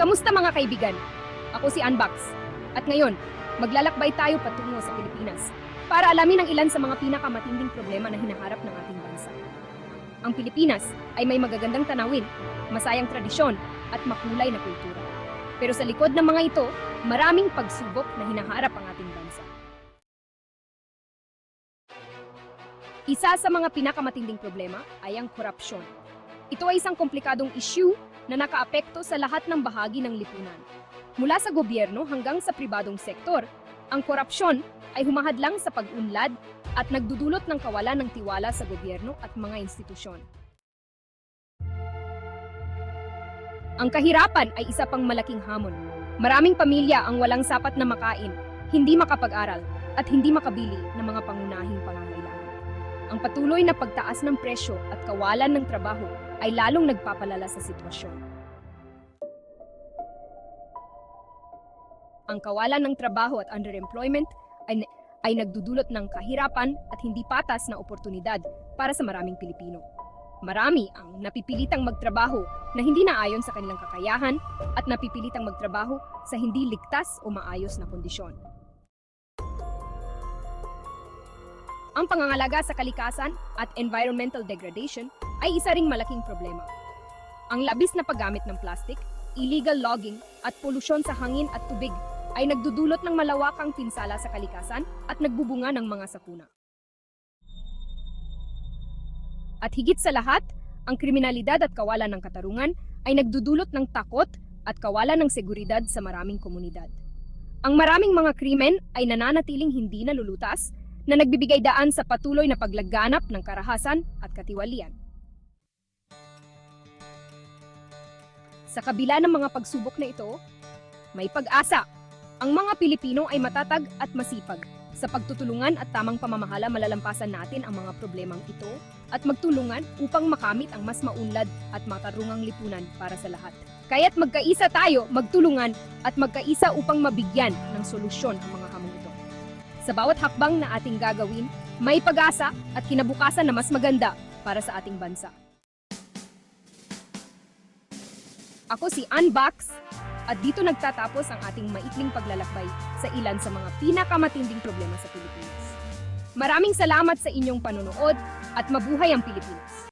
Kamusta mga kaibigan? Ako si Unbox. At ngayon, maglalakbay tayo patungo sa Pilipinas para alamin ang ilan sa mga pinakamatinding problema na hinaharap ng ating bansa. Ang Pilipinas ay may magagandang tanawin, masayang tradisyon at makulay na kultura. Pero sa likod ng mga ito, maraming pagsubok na hinaharap ang ating bansa. Isa sa mga pinakamatinding problema ay ang korupsyon. Ito ay isang komplikadong issue na nakaapekto sa lahat ng bahagi ng lipunan. Mula sa gobyerno hanggang sa pribadong sektor, ang korupsyon ay humahadlang sa pag-unlad at nagdudulot ng kawalan ng tiwala sa gobyerno at mga institusyon. Ang kahirapan ay isa pang malaking hamon. Maraming pamilya ang walang sapat na makain, hindi makapag-aral, at hindi makabili ng mga pangunahing pangangailangan. Ang patuloy na pagtaas ng presyo at kawalan ng trabaho ay lalong nagpapalala sa sitwasyon. Ang kawalan ng trabaho at underemployment ay, ay nagdudulot ng kahirapan at hindi patas na oportunidad para sa maraming Pilipino. Marami ang napipilitang magtrabaho na hindi naayon sa kanilang kakayahan at napipilitang magtrabaho sa hindi ligtas o maayos na kondisyon. Ang pangangalaga sa kalikasan at environmental degradation ay isa ring malaking problema. Ang labis na paggamit ng plastic, illegal logging at polusyon sa hangin at tubig ay nagdudulot ng malawakang pinsala sa kalikasan at nagbubunga ng mga sakuna. At higit sa lahat, ang kriminalidad at kawalan ng katarungan ay nagdudulot ng takot at kawalan ng seguridad sa maraming komunidad. Ang maraming mga krimen ay nananatiling hindi nalulutas na nagbibigay daan sa patuloy na paglaganap ng karahasan at katiwalian. Sa kabila ng mga pagsubok na ito, may pag-asa. Ang mga Pilipino ay matatag at masipag. Sa pagtutulungan at tamang pamamahala malalampasan natin ang mga problemang ito at magtulungan upang makamit ang mas maunlad at matarungang lipunan para sa lahat. Kaya't magkaisa tayo, magtulungan at magkaisa upang mabigyan ng solusyon ang mga. Sa bawat hakbang na ating gagawin, may pag-asa at kinabukasan na mas maganda para sa ating bansa. Ako si Unbox at dito nagtatapos ang ating maikling paglalakbay sa ilan sa mga pinakamatinding problema sa Pilipinas. Maraming salamat sa inyong panonood at mabuhay ang Pilipinas!